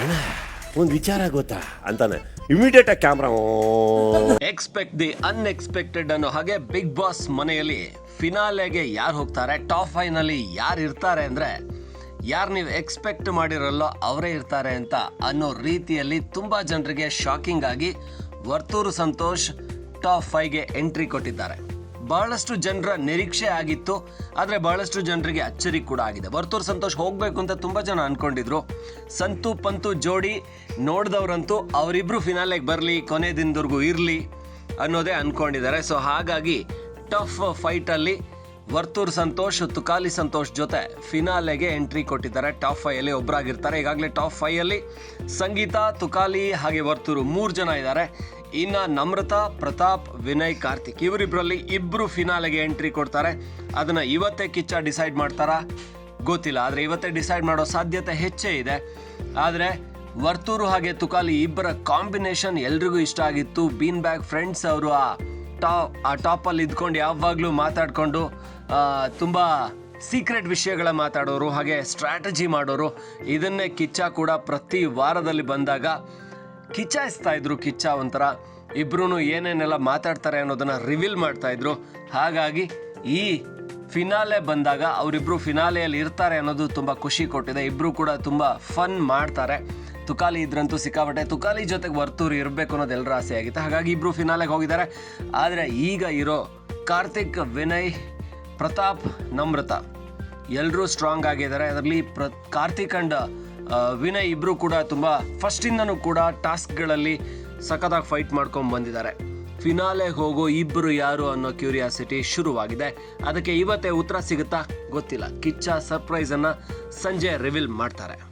ಅಣ್ಣ, ಒಂದು ವಿಚಾರ ಗೊತ್ತಾ ಅಂತಾನೆ. ಇಮಿಡಿಯೇಟ್ ಆಗಿ ಕ್ಯಾಮ್ರಾ ಎಕ್ಸ್ಪೆಕ್ಟ್ ದಿ ಅನ್ಎಕ್ಸ್ಪೆಕ್ಟೆಡ್ ಅನ್ನೋ ಹಾಗೆ ಬಿಗ್ ಬಾಸ್ ಮನೆಯಲ್ಲಿ ಫಿನಾಲೆಗೆ ಯಾರು ಹೋಗ್ತಾರೆ ಟಾಪ್ ಫೈನಲ್ಲಿ ನಲ್ಲಿ ಯಾರು ಇರ್ತಾರೆ ಅಂದ್ರೆ ಯಾರು ನೀವು ಎಕ್ಸ್ಪೆಕ್ಟ್ ಮಾಡಿರಲ್ಲೋ ಅವರೇ ಇರ್ತಾರೆ ಅಂತ ಅನ್ನೋ ರೀತಿಯಲ್ಲಿ ತುಂಬಾ ಜನರಿಗೆ ಶಾಕಿಂಗ್ ಆಗಿ ವರ್ತೂರು ಸಂತೋಷ್ ಟಾಪ್ ಫೈವ್ಗೆ ಎಂಟ್ರಿ ಕೊಟ್ಟಿದ್ದಾರೆ. ಬಹಳಷ್ಟು ಜನರ ನಿರೀಕ್ಷೆ ಆಗಿತ್ತು, ಆದರೆ ಬಹಳಷ್ಟು ಜನರಿಗೆ ಅಚ್ಚರಿ ಕೂಡ ಆಗಿದೆ. ಬರ್ತೂರು ಸಂತೋಷ್ ಹೋಗಬೇಕು ಅಂತ ತುಂಬ ಜನ ಅಂದ್ಕೊಂಡಿದ್ರು ಸಂತು, ಪಂತು, ಜೋಡಿ ನೋಡಿದವ್ರಂತೂ ಅವರಿಬ್ಬರು ಫಿನಾಲೆಗೆ ಬರಲಿ, ಕೊನೆ ದಿನದವರೆಗೂ ಇರಲಿ ಅನ್ನೋದೇ ಅಂದ್ಕೊಂಡಿದ್ದಾರೆ ಸೊ ಹಾಗಾಗಿ ಟಫ್ ಫೈಟಲ್ಲಿ ವರ್ತೂರ್ ಸಂತೋಷ್ ತುಕಾಲಿ ಸಂತೋಷ್ ಜೊತೆ ಫಿನಾಲೆಗೆ ಎಂಟ್ರಿ ಕೊಟ್ಟಿದ್ದಾರೆ. ಟಾಪ್ ಫೈವ್ ಅಲ್ಲಿ ಒಬ್ಬರಾಗಿರ್ತಾರೆ ಈಗಾಗಲೇ ಟಾಪ್ ಫೈವ್ ಅಲ್ಲಿ ಸಂಗೀತ, ತುಕಾಲಿ ಹಾಗೆ ವರ್ತೂರು ಮೂರು ಜನ ಇದ್ದಾರೆ. ಇನ್ನು ನಮ್ರತಾ, ಪ್ರತಾಪ್, ವಿನಯ್, ಕಾರ್ತಿಕ್ ಇವರಿಬ್ಬರಲ್ಲಿ ಇಬ್ಬರು ಫಿನಾಲೆಗೆ ಎಂಟ್ರಿ ಕೊಡ್ತಾರೆ. ಅದನ್ನ ಇವತ್ತೇ ಕಿಚ್ಚ ಡಿಸೈಡ್ ಮಾಡ್ತಾರಾ? ಗೊತ್ತಿಲ್ಲ. ಆದರೆ ಇವತ್ತೇ ಡಿಸೈಡ್ ಮಾಡೋ ಸಾಧ್ಯತೆ ಹೆಚ್ಚೇ ಇದೆ. ಆದರೆ ವರ್ತೂರು ಹಾಗೆ ತುಕಾಲಿ ಇಬ್ಬರ ಕಾಂಬಿನೇಷನ್ ಎಲ್ರಿಗೂ ಇಷ್ಟ ಆಗಿತ್ತು. ಬೀನ್ ಬ್ಯಾಗ್ ಫ್ರೆಂಡ್ಸ್ ಅವರು ಆ ಟಾಪ್ ಆ ಟಾಪಲ್ಲಿ ಇದ್ಕೊಂಡು ಯಾವಾಗಲೂ ಮಾತಾಡಿಕೊಂಡು ತುಂಬ ಸೀಕ್ರೆಟ್ ವಿಷಯಗಳ ಮಾತಾಡೋರು, ಹಾಗೆ ಸ್ಟ್ರಾಟಜಿ ಮಾಡೋರು. ಇದನ್ನೇ ಕಿಚ್ಚ ಕೂಡ ಪ್ರತಿ ವಾರದಲ್ಲಿ ಬಂದಾಗ ಕಿಚ್ಚಾಯಿಸ್ತಾ ಇದ್ರು ಕಿಚ್ಚ ಒಂಥರ. ಇಬ್ರು ಏನೇನೆಲ್ಲ ಮಾತಾಡ್ತಾರೆ ಅನ್ನೋದನ್ನು ರಿವೀಲ್ ಮಾಡ್ತಾ ಇದ್ರು. ಹಾಗಾಗಿ ಈ ಫಿನಾಲೆ ಬಂದಾಗ ಅವರಿಬ್ಬರು ಫಿನಾಲೆಯಲ್ಲಿ ಇರ್ತಾರೆ ಅನ್ನೋದು ತುಂಬ ಖುಷಿ ಕೊಟ್ಟಿದೆ. ಇಬ್ಬರು ಕೂಡ ತುಂಬ ಫನ್ ಮಾಡ್ತಾರೆ. ತುಕಾಲಿ ಇದ್ರಂತೂ ಸಿಕ್ಕಾಪಟ್ಟೆ ತುಕಾಲಿ ಜೊತೆಗೆ ವರ್ತೂರು ಇರಬೇಕು ಅನ್ನೋದು ಎಲ್ಲರ ಆಸೆ ಆಗಿತ್ತು. ಹಾಗಾಗಿ ಇಬ್ರು ಫಿನಾಲೆಗೆ ಹೋಗಿದ್ದಾರೆ. ಆದರೆ ಈಗ ಇರೋ ಕಾರ್ತಿಕ್, ವಿನಯ್, ಪ್ರತಾಪ್, ನಮ್ರತ ಎಲ್ಲರೂ ಸ್ಟ್ರಾಂಗ್ ಆಗಿದ್ದಾರೆ. ಅದರಲ್ಲಿ ಪ್ರ, ಕಾರ್ತಿಕ್ ಅಂಡ್ ವಿನಯ್ ಇಬ್ಬರು ಕೂಡ ತುಂಬ ಫಸ್ಟಿಂದನೂ ಕೂಡ ಟಾಸ್ಕ್ಗಳಲ್ಲಿ ಸಖತ್ತಾಗಿ ಫೈಟ್ ಮಾಡ್ಕೊಂಡು ಬಂದಿದ್ದಾರೆ. ಫಿನಾಲೆಗೆ ಹೋಗೋ ಇಬ್ಬರು ಯಾರು ಅನ್ನೋ ಕ್ಯೂರಿಯಾಸಿಟಿ ಶುರುವಾಗಿದೆ. ಅದಕ್ಕೆ ಇವತ್ತೇ ಉತ್ತರ ಸಿಗುತ್ತಾ ಗೊತ್ತಿಲ್ಲ. ಕಿಚ್ಚ ಸರ್ಪ್ರೈಸನ್ನು ಸಂಜೆ ರಿವೀಲ್ ಮಾಡ್ತಾರೆ.